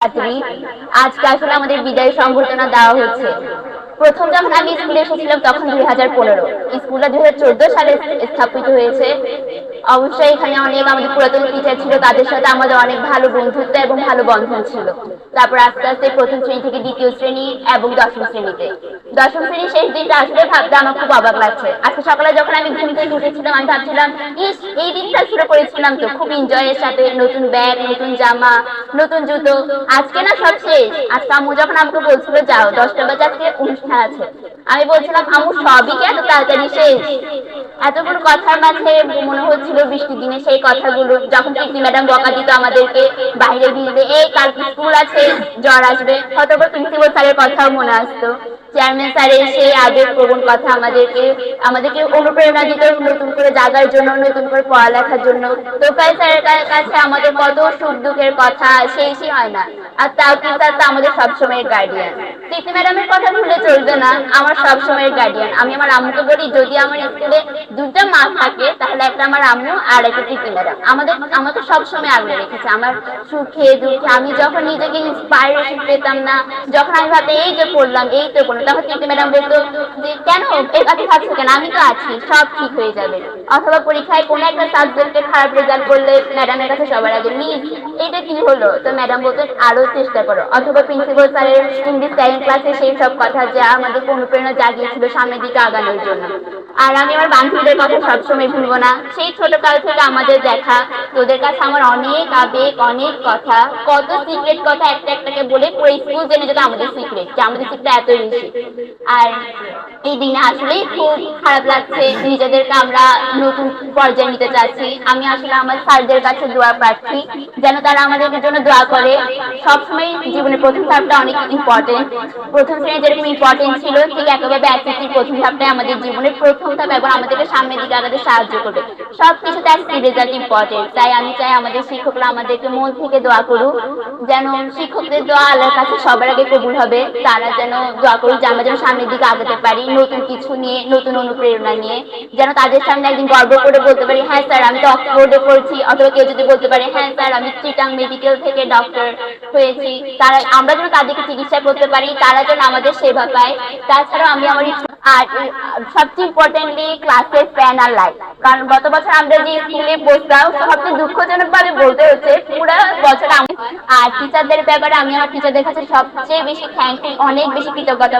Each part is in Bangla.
ছাত্রী আজকে আসলে আমাদের বিদায় সংবর্ধনা দেওয়া হচ্ছে। প্রথম যখন আমি স্কুলে এসেছিলাম তখন দুই হাজার পনেরো। স্কুলটা দুই হাজার চোদ্দ সালে স্থাপিত হয়েছে। অবশ্যই এখানে অনেক আমাদের পুরাতন টিচার ছিল, তাদের সাথে আমাদের অনেক ভালো বন্ধুত্ব এবং ভালো বন্ধন ছিল। তারপর আস্তে আস্তে প্রথম শ্রেণি থেকে দ্বিতীয় শ্রেণি এবং দশম শ্রেণীতে। দশম শ্রেণির শেষ দিনটা আসলে ভাবতে আমার খুব অবাক লাগছে। আজকে সকালে যখন আমি ঘুম থেকে উঠেছিলাম, আমি ভাবছিলাম, ইস, এই দিনটা শুরু করেছিলাম তো, খুব এনজয়ের সাথে, নতুন ব্যাগ নতুন জামা, নতুন জুতো। আজকে না সব শেষ। আজকে আম্মু যখন আমাকে বলছিল, যাও, দশটা বাজে আজকে অনুষ্ঠান আছে। আমি বলছিলাম, আম্মু, সবই কি এত তাড়াতাড়ি শেষ? এতগুলো কথার মাঝে মনে হচ্ছিল বৃষ্টির দিনে সেই কথাগুলো, যখন কীর্তি ম্যাডাম বকা দিত আমাদেরকে বাইরে ভিজতে এই, কালকে স্কুল আছে, জ্বর আসবে। হয়তো প্রিন্সিপাল স্যারের কথাও মনে আসতো। চেয়ারম্যান স্যারের সেই আবেগ প্রবণ কথা আমাদেরকে আমাদেরকে অনুপ্রেরণা দিত নতুন করে জাগার জন্য, নতুন করে পড়ালেখার জন্য। তোফাই স্যারের কাছে আমাদের কত সুখ দুঃখের কথা শেষই হয় না। আর তাও কি স্যার তো আমাদের সবসময়ের গার্ডিয়ান কীর্তি ম্যাডামের কথা ভুলে চলবে না। আমার সবসময়ের গার্ডিয়ান আমি আমার আম্মুকে বলি, যদি আমার স্কুলে মা থাকে, তাহলে একটা আমার আম্মু আর একটা কীর্তি ম্যাডাম। আমাদের আমাকে আগলে রেখেছে। আমার সুখে, দুঃখে, আমি যখন নিজেকে ইন্সপায়ারেশন পেতাম না, যখন আমি এই যে পড়লাম এই তো পড়লাম তখন কীর্তি ম্যাডাম বলতো যে, কেন? এই কথা ভাবছ কেন? আমি তো আছি, সব ঠিক হয়ে যাবে। অথবা পরীক্ষায় কোনো একটা সাবজেক্টে খারাপ রেজাল্ট করলে ম্যাডামের কাছে সবার আগে, মিস এটা কি হলো? তো ম্যাডাম বলতো, আরও চেষ্টা করো। অথবা প্রিন্সিপাল স্যারের ইংলিশ সেকেন্ড ক্লাসে সেই সব কথা যা আমাদের অনুপ্রেরণা জাগিয়েছিল সামনের দিকে আগানোর জন্য। আর আমি আমার বান্ধবীদের কথা সবসময় ভুলবো না। সেই ছোট কাল থেকে আমাদের দেখা, তোদের কাছে আমার অনেক আবেগ, অনেক কথা, কত সিক্রেট কথা একটা একটাকে বলে পুরো স্কুল জেনে যেত আমাদের সিক্রেট যে আমাদের সিক্রেট এত বেশি। আর এই দিনে আসলেই খুব খারাপ লাগছে, নিজেদেরকে আমরা নতুন পর্যায়ে নিতে চাচ্ছি। আমি আসলে আমার স্যারদের কাছে দোয়া প্রার্থী, যেন তারা আমাদের জন্য দোয়া করে। সবসময় জীবনের প্রথম ধাপটা অনেক ইম্পর্টেন্ট প্রথম শ্রেণি যেরকম ইম্পর্টেন্ট ছিল, ঠিক একেবারে এসএসসি প্রথম ধাপটাই আমাদের জীবনের প্রথম ধাপ আমাদেরকে সামনের দিকে আগাতে সাহায্য করবে। সব কিছুতে একটা রেজাল্ট ইম্পর্টেন্ট তাই আমি চাই আমাদের শিক্ষকরা আমাদেরকে মন থেকে দোয়া করুক, যেন শিক্ষকদের দোয়া আল্লাহর কাছে সবার আগে কবুল হবে, তারা যেন দোয়া করুক যে আমরা যেন সামনের দিকে আগাতে পারি, নতুন কিছু নিয়ে, নতুন অনুপ্রেরণা নিয়ে, যেন তাদের সামনে একদিন গর্ব করে বলতে পারি হ্যাঁ স্যার, আমি তো অক্সফোর্ডে পড়ছি। অথবা কেউ যদি বলতে পারে হ্যাঁ স্যার, আমি চিটাং মেডিকেল থেকে ডক্টর হয়েছি। তারা, আমরা যেন তাদেরকে চিকিৎসা করতে পারি, তারা যেন আমাদের সেবা পায়। তাছাড়াও আমি আমার আর সবচেয়ে ইম্পর্টেন্টলি ক্লাসের ফ্যান আর লাইট কারণ গত বছর আমরা যে স্কুলে সবচেয়ে দুঃখজনক ভাবে বলতে হচ্ছে, পুরো বছর আমি, আর টিচারদের ব্যাপারে আমি আমার টিচারদের কাছে সবচেয়ে বেশি অনেক বেশি কৃতজ্ঞতা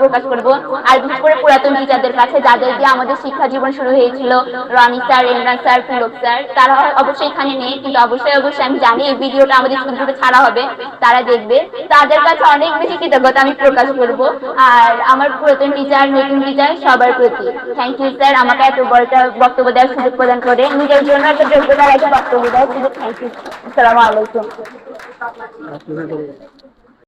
প্রকাশ করব। আর বিশেষ করে পুরাতন টিচারদের কাছে, যাদের দিয়ে আমাদের শিক্ষা জীবন শুরু হয়েছিল, Roni sir Imran sir Pulak sir তারা অবশ্যই এখানে নেই, কিন্তু অবশ্যই অবশ্যই আমি জানি এই ভিডিওটা আমাদের স্কুল থেকে ছাড়া হবে, তারা দেখবে। তাদের কাছে অনেক বেশি কৃতজ্ঞতা আমি প্রকাশ করব। আর আমার পুরাতন টিচার নতুন বিজয় সবার প্রতি। থ্যাংক ইউ স্যার আমাকে এত বড় একটা বক্তব্য দেওয়ার সুযোগ প্রদান করে। নিজের জন্য একটা যোগ্যতার একটা বক্তব্য দেওয়ার সুযোগ থ্যাংক ইউ আসসালামু আলাইকুম।